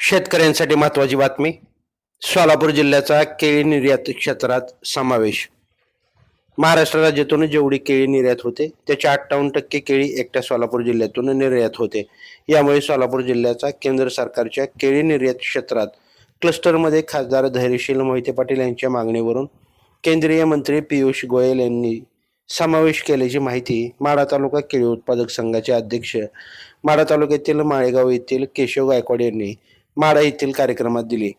शेतकऱ्यांसाठी महत्त्वाची बातमी सोलापूर जिल्ह्याचा केळी निर्यात क्षेत्रात समावेश. महाराष्ट्र राज्यातून जेवढी केळी निर्यात होते त्याच्या अठ्ठावन्न टक्के केळी एकट्या सोलापूर जिल्ह्यातून निर्यात होते. यामुळे सोलापूर जिल्ह्याचा केंद्र सरकारच्या केळी निर्यात क्षेत्रात क्लस्टरमध्ये खासदार धैर्यशील मोहिते पाटील यांच्या मागणीवरून केंद्रीय मंत्री पियुष गोयल यांनी समावेश केल्याची माहिती माढा तालुका केळी उत्पादक संघाचे अध्यक्ष माढा तालुक्यातील माळेगाव येथील केशव गायकवाड यांनी माडा येथील कार्यक्रमात दिली.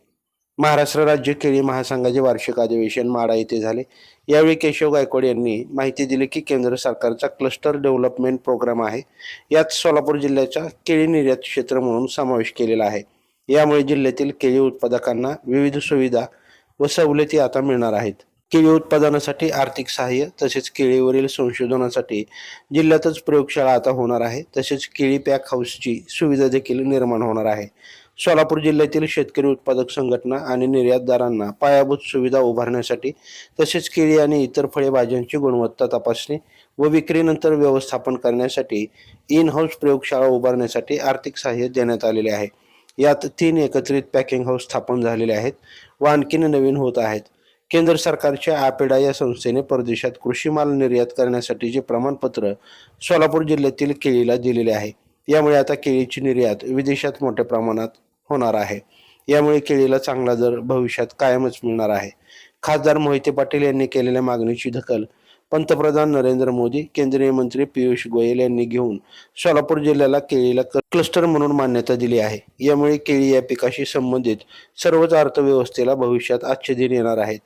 महाराष्ट्र राज्य केळी महासंघाचे वार्षिक अधिवेशन माढा येथे झाले. यावेळी केशव गायकवाड यांनी माहिती दिली की केंद्र सरकारचा क्लस्टर डेव्हलपमेंट प्रोग्राम आहे. यात सोलापूर जिल्ह्याचा केळी निर्यात क्षेत्र म्हणून समावेश केलेला आहे. यामुळे जिल्ह्यातील केळी उत्पादकांना विविध सुविधा व सवलती आता मिळणार आहेत. केळी उत्पादनासाठी आर्थिक सहाय्य तसेच केळीवरील संशोधनासाठी जिल्ह्यातच प्रयोगशाळा आता होणार आहे. तसेच केळी पॅक हाऊसची सुविधा देखील निर्माण होणार आहे. सोलापूर जिल्ह्यातील शेतकरी उत्पादक संघटना आणि निर्यातदारांना पायाभूत सुविधा उभारण्यासाठी तसेच केळी आणि इतर फळे भाज्यांची गुणवत्ता तपासणी व विक्रीनंतर व्यवस्थापन करण्यासाठी इन हाऊस प्रयोगशाळा उभारण्यासाठी आर्थिक सहाय्य देण्यात आलेले आहे. यात तीन एकत्रित पॅकिंग हाऊस स्थापन झालेले आहेत व आणखीन नवीन होत आहेत. केंद्र सरकारच्या आपेडा या संस्थेने परदेशात कृषी माल निर्यात करण्यासाठीचे प्रमाणपत्र सोलापूर जिल्ह्यातील केळीला दिलेले आहे. यामुळे आता केळीची निर्यात विदेशात मोठ्या प्रमाणात होणार आहे. यामुळे केळीला चांगला दर भविष्यात कायमच मिळणार आहे. खासदार मोहिते पाटील यांनी केलेल्या मागणीची दखल पंतप्रधान नरेंद्र मोदी केंद्रीय मंत्री पियुष गोयल यांनी घेऊन सोलापूर जिल्ह्याला केळीला क- क्लस्टर म्हणून मान्यता दिली आहे. यामुळे केळी या पिकाशी संबंधित सर्वच अर्थव्यवस्थेला भविष्यात आजचे दिन येणार आहेत.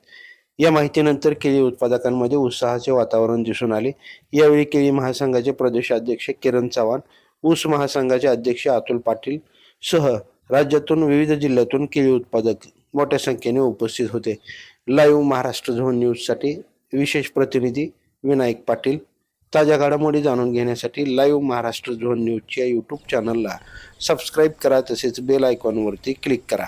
या माहितीनंतर केळी उत्पादकांमध्ये उत्साहाचे वातावरण दिसून आले. यावेळी केळी महासंघाचे प्रदेशाध्यक्ष किरण चव्हाण ऊस महासंघाचे अध्यक्ष अतुल पाटील सह राज्यातून विविध जिल्ह्यातून केळी उत्पादक मोठ्या संख्येने उपस्थित होते. लाईव्ह महाराष्ट्र झोन न्यूजसाठी विशेष प्रतिनिधी विनायक पाटील. ताज्या घडामोडी जाणून घेण्यासाठी लाईव्ह महाराष्ट्र झोन न्यूजच्या यूट्यूब चॅनलला सबस्क्राईब करा तसेच बेल आयकॉनवरती क्लिक करा.